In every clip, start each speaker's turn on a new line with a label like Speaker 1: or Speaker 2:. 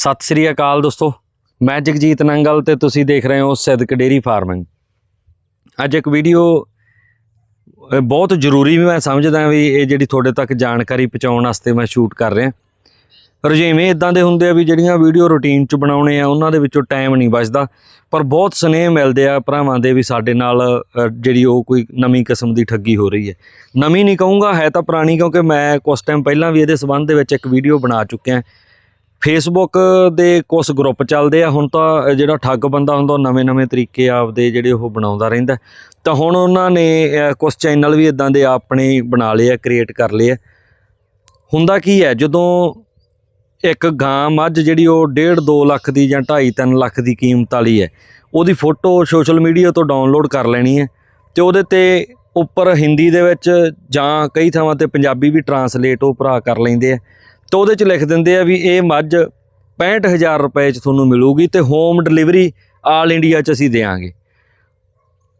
Speaker 1: ਸਤਿ ਸ੍ਰੀ ਅਕਾਲ ਦੋਸਤੋ। ਮੈਂ ਜਗਜੀਤ ਨੰਗਲ ਤੇ ਤੁਸੀਂ ਦੇਖ ਰਹੇ ਹੋ ਸਿਦਕ ਡੇਰੀ ਫਾਰਮਿੰਗ। ਅੱਜ ਇੱਕ ਵੀਡੀਓ ਬਹੁਤ ਜ਼ਰੂਰੀ ਵੀ ਮੈਂ ਸਮਝਦਾ ਵੀ ਇਹ ਜਿਹੜੀ ਤੁਹਾਡੇ ਤੱਕ ਜਾਣਕਾਰੀ ਪਹੁੰਚਾਉਣ ਵਾਸਤੇ ਮੈਂ ਸ਼ੂਟ ਕਰ ਰਿਹਾ। ਰੁਝੇਵੇਂ ਇਦਾਂ ਦੇ ਹੁੰਦੇ ਆ ਵੀ ਜਿਹੜੀਆਂ ਵੀਡੀਓ ਰੁਟੀਨ ਚ ਬਣਾਉਣੇ ਆ, ਉਹਨਾਂ ਦੇ ਵਿੱਚੋਂ ਟਾਈਮ ਨਹੀਂ ਬਚਦਾ। ਪਰ ਬਹੁਤ ਸਨੇਹ ਮਿਲਦੇ ਆ ਭਰਾਵਾਂ ਦੇ ਵੀ ਸਾਡੇ ਨਾਲ ਜਿਹੜੀ ਉਹ ਕੋਈ ਨਵੀਂ ਕਿਸਮ ਦੀ ਠੱਗੀ ਹੋ ਰਹੀ ਹੈ। ਨਵੀਂ ਨਹੀਂ ਕਹੂੰਗਾ, ਹੈ ਤਾਂ ਪੁਰਾਣੀ ਕਿਉਂਕਿ ਮੈਂ ਕੁਝ ਟਾਈਮ ਪਹਿਲਾਂ ਵੀ ਇਹਦੇ ਸਬੰਧ ਦੇ ਵਿੱਚ ਇੱਕ ਵੀਡੀਓ ਬਣਾ ਚੁੱਕਿਆ। ਫੇਸਬੁੱਕ ਦੇ ਕੁਝ ਗਰੁੱਪ ਚੱਲਦੇ ਆ। ਹੁਣ ਤਾਂ ਜਿਹੜਾ ਠੱਗ ਬੰਦਾ ਹੁੰਦਾ ਉਹ ਨਵੇਂ-ਨਵੇਂ ਤਰੀਕੇ ਆਪਦੇ ਜਿਹੜੇ ਉਹ ਬਣਾਉਂਦਾ ਰਹਿੰਦਾ। ਤਾਂ ਹੁਣ ਉਹਨਾਂ ਨੇ ਅ, ਕੁਝ ਚੈਨਲ ਵੀ ਇਦਾਂ ਦੇ ਆਪਣੇ ਬਣਾ ਲਏ ਆ ਕ੍ਰੀਏਟ ਕਰ ਲਏ ਆ। ਹੁੰਦਾ ਕੀ ਹੈ ਜਦੋਂ ਇੱਕ ਗਾਂ ਮੱਝ ਜਿਹੜੀ ਉਹ 1.5 2 ਲੱਖ ਦੀ ਜਾਂ 2.5 3 ਲੱਖ ਦੀ ਕੀਮਤ ਵਾਲੀ ਹੈ ਉਹਦੀ ਫੋਟੋ ਸੋਸ਼ਲ ਮੀਡੀਆ ਤੋਂ ਡਾਊਨਲੋਡ ਕਰ ਲੈਣੀ ਹੈ ਤੇ ਉਹਦੇ ਤੇ ਉੱਪਰ ਹਿੰਦੀ ਦੇ ਵਿੱਚ ਜਾਂ ਕਈ ਥਾਵਾਂ ਤੇ ਪੰਜਾਬੀ ਵੀ ਟਰਾਂਸਲੇਟ ਉਹ ਭਰਾ ਕਰ ਲੈਂਦੇ ਆ। ਤਾਂ ਉਹਦੇ ਚ ਲਿਖ ਦਿੰਦੇ ਆ ਵੀ ਇਹ ਮੱਝ 65000 ਰੁਪਏ ਚ ਤੁਹਾਨੂੰ ਮਿਲੂਗੀ ਤੇ ਹੋਮ ਡਿਲੀਵਰੀ ਆਲ ਇੰਡੀਆ ਚ ਅਸੀਂ ਦੇਾਂਗੇ।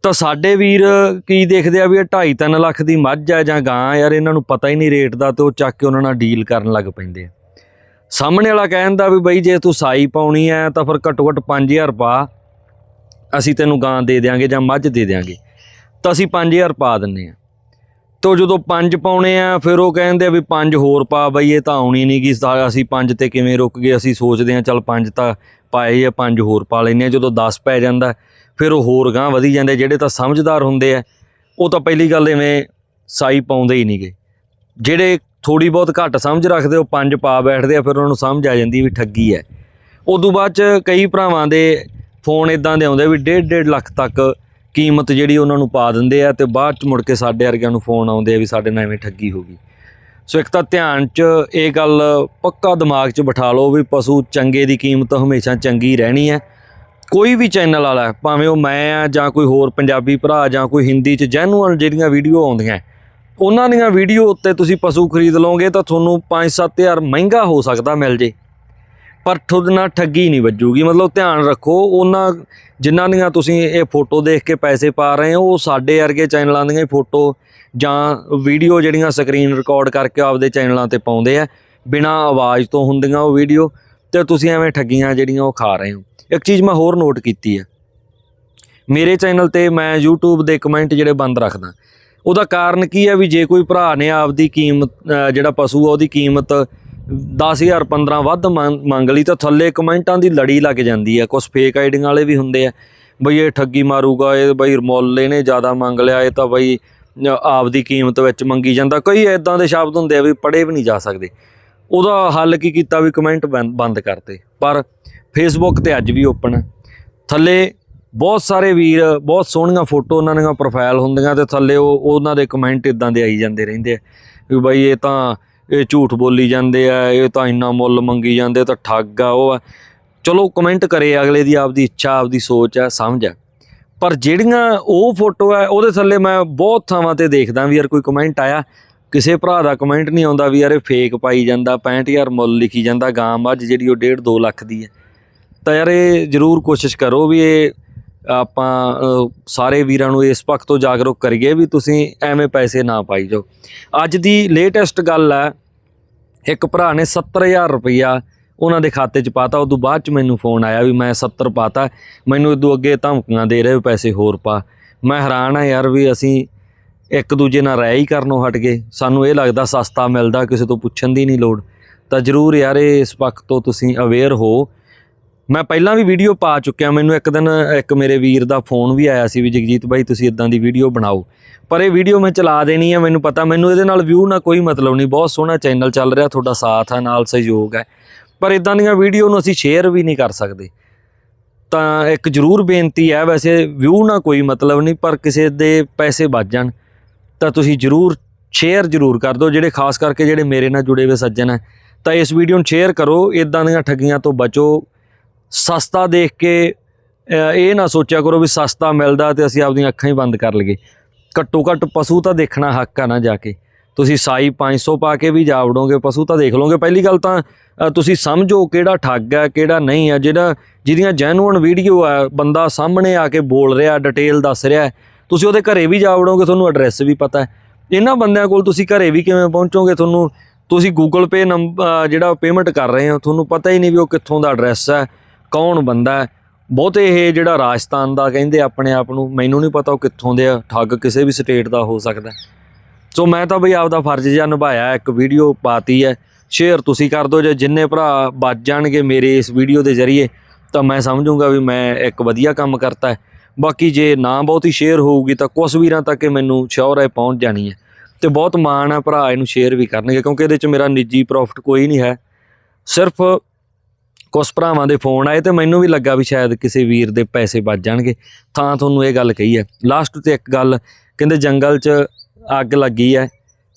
Speaker 1: ਤਾਂ ਸਾਡੇ ਵੀਰ ਕੀ ਦੇਖਦੇ ਆ ਵੀ ਇਹ 2.5 3 ਲੱਖ ਦੀ ਮੱਝ ਆ ਜਾਂ ਗਾਂ ਯਾਰ, ਇਹਨਾਂ ਨੂੰ ਪਤਾ ਹੀ ਨਹੀਂ ਰੇਟ ਦਾ ਤੇ ਉਹ ਚੱਕ ਕੇ ਉਹਨਾਂ ਨਾਲ ਡੀਲ ਕਰਨ ਲੱਗ ਪੈਂਦੇ ਆ। ਸਾਹਮਣੇ ਵਾਲਾ ਕਹਿੰਦਾ ਵੀ ਬਈ ਜੇ ਤੂੰ ਸਾਈ ਪਾਉਣੀ ਹੈ ਤਾਂ ਫਿਰ ਘੱਟੋ ਘੱਟ 5000 ਪਾ। ਅਸੀਂ ਤੈਨੂੰ ਗਾਂ ਦੇ ਦੇਾਂਗੇ ਜਾਂ ਮੱਝ ਦੇ ਦੇਾਂਗੇ ਤਾਂ ਅਸੀਂ 5000 ਪਾ ਦਿੰਨੇ ਆ। ਤੋ ਜਦੋਂ ਪੰਜ ਪਾਉਣੇ ਆ, ਫਿਰ ਉਹ ਕਹਿੰਦੇ ਆ ਵੀ ਪੰਜ ਹੋਰ ਪਾ ਬਈ, ਇਹ ਤਾਂ ਆਉਣੀ ਨਹੀਂ ਗੀ ਅਸੀਂ ਪੰਜ ਤੇ ਕਿਵੇਂ ਰੁਕ ਗਏ, ਅਸੀਂ ਸੋਚਦੇ ਆ ਚੱਲ ਪੰਜ ਤਾਂ ਪਾਏ ਆ, ਪੰਜ ਹੋਰ ਪਾ ਲੈਨੇ ਆ, ਜਦੋਂ 10 ਪੈ ਜਾਂਦਾ, ਫਿਰ ਉਹ ਹੋਰ ਗਾਂ ਵਧੀ ਜਾਂਦੇ ਜਿਹੜੇ ਤਾਂ ਸਮਝਦਾਰ ਹੁੰਦੇ ਆ, ਉਹ ਤਾਂ ਪਹਿਲੀ ਗੱਲ ਐਵੇਂ ਸਾਈ ਪਾਉਂਦੇ ਹੀ ਨਹੀਂਗੇ ਜਿਹੜੇ ਥੋੜੀ ਬਹੁਤ ਘੱਟ ਸਮਝ ਰੱਖਦੇ, ਉਹ ਪੰਜ ਪਾ ਬੈਠਦੇ ਆ, ਫਿਰ ਉਹਨਾਂ ਨੂੰ ਸਮਝ ਆ ਜਾਂਦੀ ਵੀ ਠੱਗੀ ਹੈ ਉਦੋਂ ਬਾਅਦ ਚ ਕਈ ਭਰਾਵਾਂ ਦੇ ਫੋਨ ਇਦਾਂ ਦੇ ਆਉਂਦੇ ਵੀ 1.5 1.5 ਲੱਖ ਤੱਕ ਕੀਮਤ ਜਿਹੜੀ ਉਹਨਾਂ ਨੂੰ ਪਾ ਦਿੰਦੇ ਆ ਤੇ ਬਾਅਦ ਚ ਮੁੜ ਕੇ ਸਾਡੇ ਵਰਗਿਆਂ ਨੂੰ ਫੋਨ ਆਉਂਦੇ ਆ ਵੀ ਸਾਡੇ ਨਾਲ ਐਵੇਂ ਠੱਗੀ ਹੋ ਗਈ। ਸੋ ਇੱਕ ਤਾਂ ਧਿਆਨ ਚ ਇਹ ਗੱਲ ਪੱਕਾ ਦਿਮਾਗ ਚ ਬਿਠਾ ਲਓ ਵੀ ਪਸ਼ੂ ਚੰਗੇ ਦੀ ਕੀਮਤ ਹਮੇਸ਼ਾ ਚੰਗੀ ਰਹਿਣੀ ਹੈ। ਕੋਈ ਵੀ ਚੈਨਲ ਵਾਲਾ, ਭਾਵੇਂ ਉਹ ਮੈਂ ਆ ਜਾਂ ਕੋਈ ਹੋਰ ਪੰਜਾਬੀ ਭਰਾ ਜਾਂ ਕੋਈ ਹਿੰਦੀ ਚ ਜੈਨੂਅਲ ਜਿਹੜੀਆਂ ਵੀਡੀਓ ਆਉਂਦੀਆਂ, ਉਹਨਾਂ ਦੀਆਂ ਵੀਡੀਓ ਉੱਤੇ ਤੁਸੀਂ ਪਸ਼ੂ ਖਰੀਦ ਲਓਗੇ ਤਾਂ ਤੁਹਾਨੂੰ 5-7000 ਮਹਿੰਗਾ ਹੋ ਸਕਦਾ ਮਿਲ ਜੇ। ਪਰ ਤੁਹਾਡੇ ਨਾਲ ਠੱਗੀ ਨਹੀਂ ਵੱਜੂਗੀ। ਮਤਲਬ ਧਿਆਨ ਰੱਖੋ, ਉਹਨਾਂ ਜਿਨ੍ਹਾਂ ਦੀਆਂ ਤੁਸੀਂ ਇਹ ਫੋਟੋ ਦੇਖ ਕੇ ਪੈਸੇ ਪਾ ਰਹੇ ਹੋ, ਉਹ ਸਾਡੇ ਵਰਗੇ ਚੈਨਲਾਂ ਦੀਆਂ ਹੀ ਫੋਟੋ ਜਾਂ ਵੀਡੀਓ ਜਿਹੜੀਆਂ ਸਕਰੀਨ ਰਿਕਾਰਡ ਕਰਕੇ ਆਪਦੇ ਚੈਨਲਾਂ ਤੇ ਪਾਉਂਦੇ ਆ, ਬਿਨਾ ਆਵਾਜ਼ ਤੋਂ ਹੁੰਦੀਆਂ ਉਹ ਵੀਡੀਓ, ਤੇ ਤੁਸੀਂ ਐਵੇਂ ਠੱਗੀਆਂ ਜਿਹੜੀਆਂ ਉਹ ਖਾ ਰਹੇ ਹੋ। ਇੱਕ ਚੀਜ਼ ਮੈਂ ਹੋਰ ਨੋਟ ਕੀਤੀ ਹੈ ਮੇਰੇ ਚੈਨਲ ਤੇ ਮੈਂ YouTube ਦੇ ਕਮੈਂਟ ਜਿਹੜੇ ਬੰਦ ਰੱਖਦਾ। ਉਹਦਾ ਕਾਰਨ ਕੀ ਹੈ ਵੀ ਜੇ ਕੋਈ ਭਰਾ ਨੇ ਆਪਦੀ ਕੀਮਤ ਜਿਹੜਾ ਪਸ਼ੂ ਆ, ਉਹਦੀ ਕੀਮਤ 10000 15 ਵੱਧ ਮੰਗ ਮੰਗ ਲਈ ਤਾਂ ਥੱਲੇ ਕਮੈਂਟਾਂ ਦੀ ਲੜੀ ਲੱਗ ਜਾਂਦੀ ਹੈ। ਕੁਝ ਫੇਕ ਆਈਡੀਆਂ ਵਾਲੇ ਵੀ ਹੁੰਦੇ ਆ। ਬਈ ਇਹ ਠੱਗੀ ਮਾਰੂਗਾ ਇਹ ਬਈ ਮੁੱਲ ਇਹਨੇ ਜ਼ਿਆਦਾ ਮੰਗ ਲਿਆ ਇਹ ਤਾਂ ਬਈ ਅ, ਆਪਦੀ ਕੀਮਤ ਵਿੱਚ ਮੰਗੀ ਜਾਂਦਾ। ਕਈ ਐਦਾਂ ਦੇ ਸ਼ਬਦ ਹੁੰਦੇ ਆ ਵੀ ਪੜੇ ਵੀ ਨਹੀਂ ਜਾ ਸਕਦੇ। ਉਹਦਾ ਹੱਲ ਕੀ ਕੀਤਾ ਵੀ ਕਮੈਂਟ ਬੰਦ ਕਰਤੇ। ਪਰ ਫੇਸਬੁੱਕ ਤੇ ਅੱਜ ਵੀ ਓਪਨ ਹੈ ਥੱਲੇ ਬਹੁਤ ਸਾਰੇ ਵੀਰ ਬਹੁਤ ਸੋਹਣੀਆਂ ਫੋਟੋ ਉਹਨਾਂ ਦੀਆਂ ਪ੍ਰੋਫਾਈਲ ਹੁੰਦੀਆਂ ਤੇ ਥੱਲੇ ਉਹ ਉਹਨਾਂ ਦੇ ਕਮੈਂਟ ਇਦਾਂ ਦੇ ਆਈ ਜਾਂਦੇ ਰਹਿੰਦੇ ਆ। ਵੀ ਬਾਈ ਇਹ ਤਾਂ ਇਹ ਝੂਠ ਬੋਲੀ ਜਾਂਦੇ ਆ, ਇਹ ਤਾਂ ਇੰਨਾ ਮੁੱਲ ਮੰਗੀ ਜਾਂਦੇ, ਤਾਂ ਠੱਗ ਆ, ਉਹ ਆ। ਚਲੋ ਕਮੈਂਟ ਕਰੇ ਅਗਲੇ ਦੀ ਆਪਦੀ ਇੱਛਾ, ਆਪਦੀ ਸੋਚ ਆ, ਸਮਝ ਆ। ਪਰ ਜਿਹੜੀਆਂ ਉਹ ਫੋਟੋ ਆ, ਉਹਦੇ ਥੱਲੇ ਮੈਂ ਬਹੁਤ ਥਾਵਾਂ ਤੇ ਦੇਖਦਾ ਵੀ ਯਾਰ ਕੋਈ ਕਮੈਂਟ ਆਇਆ। ਕਿਸੇ ਭਰਾ ਦਾ ਕਮੈਂਟ ਨਹੀਂ ਆਉਂਦਾ ਵੀ ਯਾਰ ਇਹ ਫੇਕ ਪਾਈ ਜਾਂਦਾ 65000 ਮੁੱਲ ਲਿਖੀ ਜਾਂਦਾ, ਗਾਂ ਮੱਝ ਜਿਹੜੀ ਉਹ 1.5 2 ਲੱਖ ਦੀ ਹੈ ਤਾਂ ਯਾਰ ਇਹ ਜ਼ਰੂਰ ਕੋਸ਼ਿਸ਼ ਕਰੋ ਵੀ ਇਹ ਆਪਾਂ ਸਾਰੇ ਵੀਰਾਂ ਨੂੰ ਇਸ ਪੱਖ ਤੋਂ ਜਾਗਰੂਕ ਕਰੀਏ ਵੀ ਤੁਸੀਂ ਐਵੇਂ ਪੈਸੇ ਨਾ ਪਾਈ ਜਾਓ। ਅੱਜ ਦੀ ਲੇਟੈਸਟ ਗੱਲ ਹੈ, ਇੱਕ ਭਰਾ ਨੇ 70000 ਰੁਪਈਆ ਉਹਨਾਂ ਦੇ ਖਾਤੇ 'ਚ ਪਾਤਾ, ਉਦੋਂ ਬਾਅਦ 'ਚ ਮੈਨੂੰ ਫੋਨ ਆਇਆ ਵੀ ਮੈਂ 70 ਪਾਤਾ, ਮੈਨੂੰ ਇਦੋਂ ਅੱਗੇ ਧਮਕੀਆਂ ਦੇ ਰਹੇ ਵੀ ਪੈਸੇ ਹੋਰ ਪਾ। ਮੈਂ ਹੈਰਾਨ ਆ ਯਾਰ ਵੀ ਅਸੀਂ ਇੱਕ ਦੂਜੇ ਨਾਲ ਰਹਿ ਹੀ ਕਰਨੋਂ ਹਟ ਗਏ। ਸਾਨੂੰ ਇਹ ਲੱਗਦਾ ਸਸਤਾ ਮਿਲਦਾ, ਕਿਸੇ ਤੋਂ ਪੁੱਛਣ ਦੀ ਨਹੀਂ ਲੋੜ। ਤਾਂ ਜ਼ਰੂਰ ਯਾਰ ਇਹ ਇਸ ਪੱਖ ਤੋਂ ਤੁਸੀਂ ਅਵੇਅਰ ਹੋ ਮੈਂ ਪਹਿਲਾਂ ਵੀ ਵੀਡੀਓ ਪਾ ਚੁੱਕਿਆ, ਮੈਨੂੰ ਇੱਕ ਦਿਨ ਇੱਕ ਮੇਰੇ ਵੀਰ ਦਾ ਫੋਨ ਵੀ ਆਇਆ ਸੀ ਵੀ, ਜਗਜੀਤ ਬਾਈ ਤੁਸੀਂ ਇਦਾਂ ਦੀ ਵੀਡੀਓ ਬਣਾਓ। ਪਰ ਇਹ ਵੀਡੀਓ ਮੈਂ ਚਲਾ ਦੇਣੀ ਹੈ ਮੈਨੂੰ ਪਤਾ, ਮੈਨੂੰ ਇਹਦੇ ਨਾਲ ਵਿਊ ਨਾਲ ਕੋਈ ਮਤਲਬ ਨਹੀਂ। ਬਹੁਤ ਸੋਹਣਾ ਚੈਨਲ ਚੱਲ ਰਿਹਾ, ਤੁਹਾਡਾ ਸਾਥ ਹੈ ਨਾਲ ਸਹਿਯੋਗ ਹੈ ਪਰ ਇਦਾਂ ਦੀਆਂ ਵੀਡੀਓ ਨੂੰ ਅਸੀਂ ਸ਼ੇਅਰ ਵੀ ਨਹੀਂ ਕਰ ਸਕਦੇ। ਤਾਂ ਇੱਕ ਜ਼ਰੂਰ ਬੇਨਤੀ ਹੈ ਵੈਸੇ ਵਿਊ ਨਾਲ ਕੋਈ ਮਤਲਬ ਨਹੀਂ, ਪਰ ਕਿਸੇ ਦੇ ਪੈਸੇ ਬਚ ਜਾਣ, ਤਾਂ ਤੁਸੀਂ ਜ਼ਰੂਰ ਸ਼ੇਅਰ ਜ਼ਰੂਰ ਕਰ ਦਿਓ, ਜਿਹੜੇ ਖਾਸ ਕਰਕੇ ਜਿਹੜੇ ਮੇਰੇ ਨਾਲ ਜੁੜੇ ਹੋਏ ਸੱਜਣ ਹੈ ਤਾਂ ਇਸ ਵੀਡੀਓ ਨੂੰ ਸ਼ੇਅਰ ਕਰੋ ਇਦਾਂ ਦੀਆਂ ਠੱਗੀਆਂ ਤੋਂ ਬਚੋ। ਸਸਤਾ ਦੇਖ ਕੇ ਇਹ ਨਾ ਸੋਚਿਆ ਕਰੋ ਵੀ ਸਸਤਾ ਮਿਲਦਾ ਤੇ ਅਸੀਂ ਆਪਦੀਆਂ ਅੱਖਾਂ ਹੀ ਬੰਦ ਕਰ ਲਈਏ। ਘੱਟੋ ਘੱਟ ਪਸ਼ੂ ਤਾਂ ਦੇਖਣਾ ਹੱਕ ਆ ਨਾ ਜਾ ਕੇ। ਤੁਸੀਂ ਸਾਈ 500 ਪਾ ਕੇ ਵੀ ਜਾ ਵੜੋਗੇ, ਪਸ਼ੂ ਤਾਂ ਦੇਖ ਲਓਗੇ। ਪਹਿਲੀ ਗੱਲ ਤਾਂ ਤੁਸੀਂ ਸਮਝੋ ਕਿਹੜਾ ਠੱਗ ਹੈ ਕਿਹੜਾ ਨਹੀਂ ਹੈ ਜਿਹੜਾ, ਜਿਹਦੀਆਂ ਜੈਨੂਅਨ ਵੀਡੀਓ ਹੈ ਬੰਦਾ ਸਾਹਮਣੇ ਆ ਕੇ ਬੋਲ ਰਿਹਾ ਡਿਟੇਲ ਦੱਸ ਰਿਹਾ ਤੁਸੀਂ ਉਹਦੇ ਘਰੇ ਵੀ ਜਾ ਵੜੋਗੇ, ਤੁਹਾਨੂੰ ਐਡਰੈਸ ਵੀ ਪਤਾ ਹੈ। ਇਹਨਾਂ ਬੰਦਿਆਂ ਕੋਲ ਤੁਸੀਂ ਘਰੇ ਵੀ ਕਿਵੇਂ ਪਹੁੰਚੋਗੇ? ਤੁਹਾਨੂੰ, ਤੁਸੀਂ ਗੂਗਲ Pay ਨੰਬਰ ਜਿਹੜਾ ਪੇਮੈਂਟ ਕਰ ਰਹੇ ਹੋ, ਤੁਹਾਨੂੰ ਪਤਾ ਹੀ ਨਹੀਂ ਵੀ ਉਹ ਕਿੱਥੋਂ ਦਾ ਐਡਰੈਸ ਹੈ। ਕੌਣ ਬੰਦਾ ਬਹੁਤੇ ਇਹ ਜਿਹੜਾ ਰਾਜਸਥਾਨ ਦਾ ਕਹਿੰਦੇ ਆਪਣੇ ਆਪ ਨੂੰ, ਮੈਨੂੰ ਨਹੀਂ ਪਤਾ ਉਹ ਕਿੱਥੋਂ ਦੇ ਆ, ਠੱਗ ਕਿਸੇ ਵੀ ਸਟੇਟ ਦਾ ਹੋ ਸਕਦਾ ਸੋ ਮੈਂ ਤਾਂ ਬਈ ਆਪਦਾ ਫਰਜ਼ ਜਿਹਾ ਨਿਭਾਇਆ, ਇੱਕ ਵੀਡੀਓ ਪਾਤੀ ਹੈ। ਸ਼ੇਅਰ ਤੁਸੀਂ ਕਰ ਦਿਓ, ਜੇ ਜਿੰਨੇ ਭਰਾ ਬਚ ਜਾਣਗੇ ਮੇਰੇ ਇਸ ਵੀਡੀਓ ਦੇ ਜ਼ਰੀਏ, ਤਾਂ ਮੈਂ ਸਮਝੂੰਗਾ ਵੀ ਮੈਂ ਇੱਕ ਵਧੀਆ ਕੰਮ ਕਰਤਾ ਹੈ। ਬਾਕੀ ਜੇ ਨਾ ਬਹੁਤੀ ਸ਼ੇਅਰ ਹੋਊਗੀ, ਤਾਂ ਕੁਝ ਵੀਰਾਂ ਤੱਕ ਇਹ ਮੈਨੂੰ ਸ਼ੋਰ ਹੈ ਪਹੁੰਚ ਜਾਣੀ ਹੈ। ਤੇ ਬਹੁਤ ਮਾਣ ਹੈ ਭਰਾ ਇਹਨੂੰ ਸ਼ੇਅਰ ਵੀ ਕਰਨਗੇ, ਕਿਉਂਕਿ ਇਹਦੇ 'ਚ ਮੇਰਾ ਨਿੱਜੀ ਪ੍ਰੋਫਿਟ ਕੋਈ ਨਹੀਂ ਹੈ। ਸਿਰਫ ਕੁਝ ਭਰਾਵਾਂ ਦੇ ਫੋਨ ਆਏ ਤੇ ਮੈਨੂੰ ਵੀ ਲੱਗਾ ਵੀ ਸ਼ਾਇਦ ਕਿਸੇ ਵੀਰ ਦੇ ਪੈਸੇ ਵੱਜ ਜਾਣਗੇ। ਤਾਂ ਤੁਹਾਨੂੰ ਇਹ ਗੱਲ ਕਹੀ ਹੈ। ਲਾਸਟ ਤੇ ਇੱਕ ਗੱਲ, ਕਹਿੰਦੇ ਜੰਗਲ 'ਚ ਅੱਗ ਲੱਗੀ ਹੈ।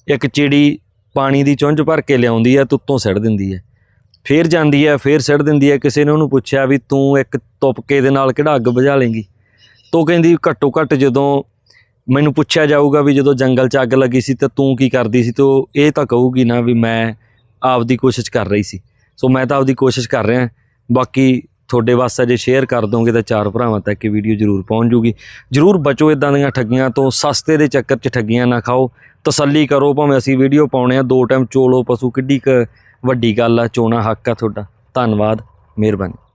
Speaker 1: ਇੱਕ ਚਿੜੀ ਪਾਣੀ ਦੀ ਚੁੰਝ ਭਰ ਕੇ ਲਿਆਉਂਦੀ ਹੈ ਤੇ ਉੱਤੋਂ ਸਿੱਟ ਦਿੰਦੀ ਹੈ। ਫੇਰ ਜਾਂਦੀ ਹੈ, ਫੇਰ ਸਿੱਟ ਦਿੰਦੀ ਹੈ। ਕਿਸੇ ਨੇ ਉਹਨੂੰ ਪੁੱਛਿਆ ਵੀ ਤੂੰ ਇੱਕ ਤੁਪਕੇ ਦੇ ਨਾਲ ਕਿਹੜਾ ਅੱਗ ਬੁਝਾ ਲੇਂਗੀ? ਤੋ ਕਹਿੰਦੀ ਘੱਟੋ ਘੱਟ ਜਦੋਂ ਮੈਨੂੰ ਪੁੱਛਿਆ ਜਾਊਗਾ ਵੀ ਜਦੋਂ ਜੰਗਲ 'ਚ ਅੱਗ ਲੱਗੀ ਸੀ ਤਾਂ ਤੂੰ ਕੀ ਕਰਦੀ ਸੀ ਤੋ ਇਹ ਤਾਂ ਕਹੂਗੀ ਨਾ ਵੀ ਮੈਂ ਆਪਦੀ ਕੋਸ਼ਿਸ਼ ਕਰ ਰਹੀ ਸੀ। ਸੋ ਮੈਂ ਤਾਂ ਆਪਦੀ ਕੋਸ਼ਿਸ਼ ਕਰ ਰਿਹਾ। ਬਾਕੀ ਤੁਹਾਡੇ ਵਾਸਤੇ ਜੇ ਸ਼ੇਅਰ ਕਰ ਦੋਗੇ ਤਾਂ ਚਾਰ ਭਰਾਵਾਂ ਤੱਕ ਇਹ ਵੀਡੀਓ ਜ਼ਰੂਰ ਪਹੁੰਚ ਜੂਗੀ। ਜ਼ਰੂਰ ਬਚੋ ਇਦਾਂ ਦੀਆਂ ਠੱਗੀਆਂ ਤੋਂ, ਸਸਤੇ ਦੇ ਚੱਕਰ 'ਚ ਠੱਗੀਆਂ ਨਾ ਖਾਓ। ਤਸੱਲੀ ਕਰੋ, ਭਾਵੇਂ ਅਸੀਂ ਵੀਡੀਓ ਪਾਉਣੇ ਆ, ਦੋ ਟਾਈਮ ਚੋਲੋ ਪਸ਼ੂ, ਕਿੱਡੀ ਕ ਵੱਡੀ ਗੱਲ ਆ, ਚੋਣਾ ਹੱਕ ਆ ਤੁਹਾਡਾ। ਧੰਨਵਾਦ, ਮਿਹਰਬਾਨੀ।